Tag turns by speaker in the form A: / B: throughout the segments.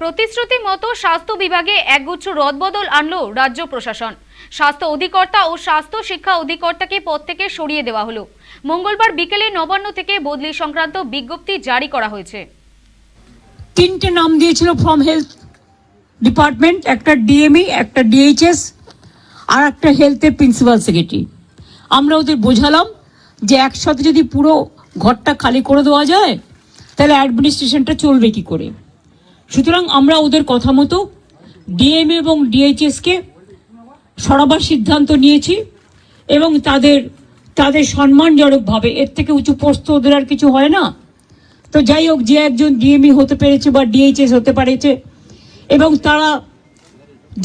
A: প্রতিশ্রুতি মতো স্বাস্থ্য বিভাগে একগুচ্ছ রদবদল আনলো রাজ্য প্রশাসন। স্বাস্থ্য অধিকর্তা ও স্বাস্থ্য শিক্ষা অধিকর্তাকে পদ থেকে সরিয়ে দেওয়া হলো। মঙ্গলবার বিকেলে নবান্ন থেকে বদলি সংক্রান্ত বিজ্ঞপ্তি জারি করা হয়েছে।
B: তিনটে নাম দিয়েছিল ফ্রম হেলথ ডিপার্টমেন্ট একটা ডিএমই একটা ডিএইচএস আর একটা হেলথের প্রিন্সিপাল সেক্রেটারি আমরা ওদের বোঝালাম যে একসাথে যদি পুরো ঘরটা খালি করে দেওয়া যায়, তাহলে অ্যাডমিনিস্ট্রেশনটা চলবে কি করে? সুতরাং আমরা ওদের কথা মতো ডিএম এবং ডিএইচএসকে সরাবার সিদ্ধান্ত নিয়েছি এবং তাদের তাদের সম্মানজনকভাবে, এর থেকে উঁচু পোস্ত ওদের আর কিছু হয় না। তো যাই হোক, যে একজন ডিএমই হতে পেরেছে বা ডিএইচএস হতে পেরেছে এবং তারা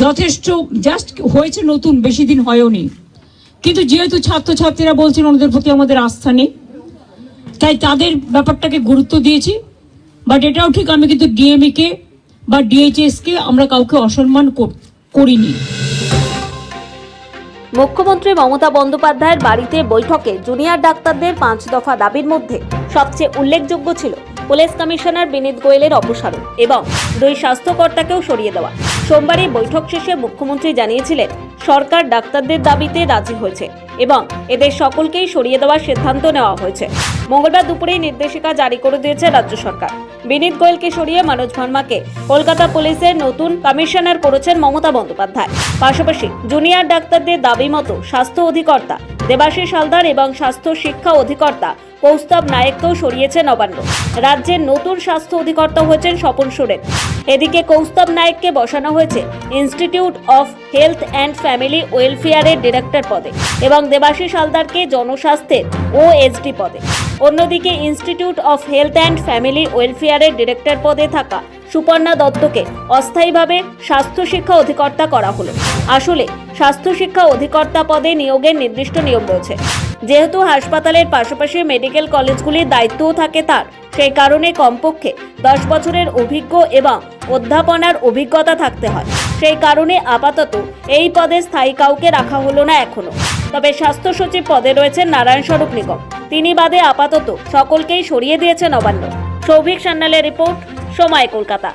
B: যথেষ্ট জাস্ট হয়েছে নতুন, বেশি দিন হয়ওনি কিন্তু যেহেতু ছাত্রছাত্রীরা বলছেন ওদের প্রতি আমাদের আস্থা নেই, তাই তাদের ব্যাপারটাকে গুরুত্ব দিয়েছি। বাট এটাও ঠিক, আমি কিন্তু ডিএমই কে বা ডিএইচএস কে আমরা কাউকে অসম্মান কর- করিনি।
C: মুখ্যমন্ত্রী মমতা বন্দ্যোপাধ্যায়ের বাড়িতে বৈঠকে জুনিয়র ডাক্তারদের পাঁচ দফা দাবির মধ্যে সবচেয়ে উল্লেখযোগ্য ছিল পুলিশ কমিশনার বিনীত গোয়েলের অপসারণ এবং দুই স্বাস্থ্যকর্তাকেও সরিয়ে দেওয়া। সোমবার এই বৈঠক শেষে মুখ্যমন্ত্রী জানিয়েছিলেন, সরকার ডাক্তারদের দাবিতে রাজি হয়েছে এবং এদের সকলকেই সরিয়ে দেওয়ার সিদ্ধান্ত নেওয়া হয়েছে। মঙ্গলবার দুপুরেই নির্দেশিকা জারি করে দিয়েছে রাজ্য সরকার। বিনীত গোয়েলকে সরিয়ে মনোজ ভার্মাকে। কলকাতা পুলিশের নতুন কমিশনার করেছেন মমতা বন্দ্যোপাধ্যায়। পাশাপাশি জুনিয়র ডাক্তারদের দাবি মতো স্বাস্থ্য অধিকর্তা দেবাশিস হালদার এবং স্বাস্থ্য শিক্ষা অধিকর্তা কৌস্তব নায়েককেও সরিয়েছে নবান্ন। রাজ্যের নতুন স্বাস্থ্য অধিকর্তা হয়েছেন স্বপন সোরেন। এদিকে কৌস্তব নায়েককে বসানো হয়েছে institute of health and family ওয়েলফেয়ারের director পদে এবং দেবাশিস হালদারকে জনস্বাস্থ্যের ওএসডি পদে। অন্যদিকে institute of health and family ওয়েলফেয়ারের director পদে থাকা সুপর্ণা দত্তকে অস্থায়ীভাবে স্বাস্থ্য শিক্ষা অধিকর্তা করা হলো। আসলে স্বাস্থ্য শিক্ষা অধিকর্তা পদে নিয়োগের নির্দিষ্ট নিয়ম রয়েছে। যেহেতু হাসপাতালের পাশাপাশি মেডিকেল কলেজগুলির দায়িত্বও থাকে তার, সেই কারণে কমপক্ষে দশ বছরের অভিজ্ঞ এবং অধ্যাপনার অভিজ্ঞতা থাকতে হয়। সেই কারণে আপাতত এই পদে স্থায়ী কাউকে রাখা হলো না এখনও। তবে স্বাস্থ্য সচিব পদে রয়েছেন নারায়ণ স্বরূপ নিগম। তিনি বাদে আপাতত সকলকেই সরিয়ে দিয়েছেন নবান্ন সৌভিক সান্যালের রিপোর্ট সময় কলকাতা।